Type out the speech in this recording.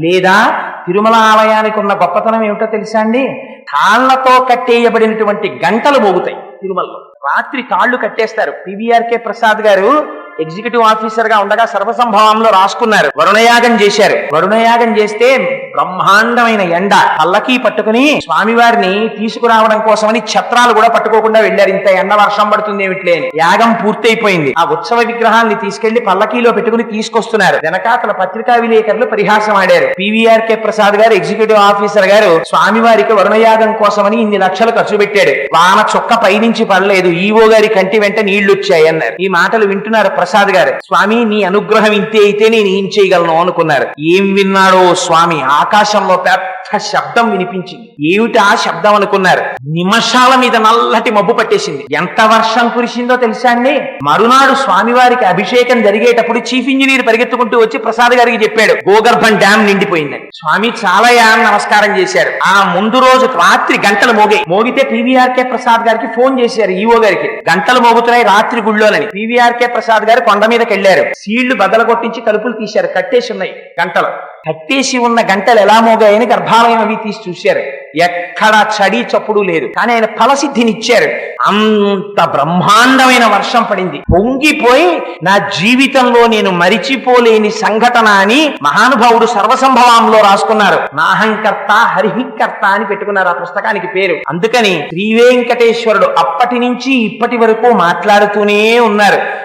లేదా తిరుమల ఆలయానికి ఉన్న గొప్పతనం ఏమిటో తెలుసా అండి? కాళ్ళతో కట్టేయబడినటువంటి గంటలు మోగుతాయి తిరుమలలో. రాత్రి కాళ్ళు కట్టేస్తారు. పివిఆర్కే ప్రసాద్ గారు ఎగ్జిక్యూటివ్ ఆఫీసర్గా ఉండగా సర్వసంభవంలో రాసుకున్నారు. వరుణయాగం చేశారు. వరుణయాగం చేస్తే బ్రహ్మాండమైన ఎండ. పల్లకి పట్టుకుని స్వామివారిని తీసుకురావడం కోసమని ఛత్రాలు కూడా పట్టుకోకుండా వెళ్ళారు. ఇంత ఎండ వర్షం పడుతుంది ఏమిట్లే యాగం పూర్తయిపోయింది. ఆ ఉత్సవ విగ్రహాన్ని తీసుకెళ్ళి పల్లకీలో పెట్టుకుని తీసుకొస్తున్నారు. వెనకాతల పత్రికా విలేకరులు పరిహాసం ఆడారు. పివిఆర్కే ప్రసాద్ గారు ఎగ్జిక్యూటివ్ ఆఫీసర్ గారు స్వామివారికి వరుణయాగం కోసమని ఇన్ని లక్షలు ఖర్చు పెట్టాడు. వాన చొక్క పైనుంచి పడలేదు. ఈవో గారి కంటి వెంట నీళ్ళు వచ్చాయి అన్నారు ఈ మాటలు వింటున్నారు ప్రసాద్ గారు స్వామి నీ అనుగ్రహం ఇంతే అయితే నేను ఏం చేయగలను? అనుకున్నారు. ఏం విన్నాడో స్వామి ఆకాశంలో పెద్ద శబ్దం వినిపించింది. ఏమిటి ఆ శబ్దం అనుకున్నారు? నిమిషాల మీద నల్లటి మబ్బు పట్టేసింది. ఎంత వర్షం కురిసిందో తెలుసా అండి? మరునాడు స్వామివారికి అభిషేకం జరిగేటప్పుడు చీఫ్ ఇంజనీర్ పరిగెత్తుకుంటూ వచ్చి ప్రసాద్ గారికి చెప్పాడు గోగర్భం డ్యామ్ నిండిపోయిందని. స్వామి చాలా యాన్ నమస్కారం చేశారు. ఆ ముందు రోజు రాత్రి గంటలు మోగాయి మోగితే పీవీఆర్కే ప్రసాద్ గారికి ఫోన్ చేశారు ఈవో గారికి. గంటలు మోగుతున్నాయి రాత్రి గుళ్ళోనని. పీవీఆర్కే ప్రసాద్ గారు కొండ మీదకి వెళ్ళారు సీళ్ళు బద్దలు కొట్టించి తలుపులు తీశారు. కట్టేసి ఉన్నాయి గంటలు. కట్టేసి ఉన్న గంటలు ఎలా మోగాయని గర్భాలయం అవి తీసి చూశారు. ఎక్కడ చడి చప్పుడు లేదు. కానీ ఆయన ఫలసిద్ధినిచ్చారు. అంత బ్రహ్మాండమైన వర్షం పడింది. పొంగిపోయి నా జీవితంలో నేను మరిచిపోలేని సంఘటన అని మహానుభావుడు సర్వసంభవంలో రాసుకున్నారు. నాహంకర్త హరిహికర్త అని పెట్టుకున్నారు ఆ పుస్తకానికి పేరు. అందుకని శ్రీ వెంకటేశ్వరుడు అప్పటి నుంచి ఇప్పటి వరకు మాట్లాడుతూనే ఉన్నారు.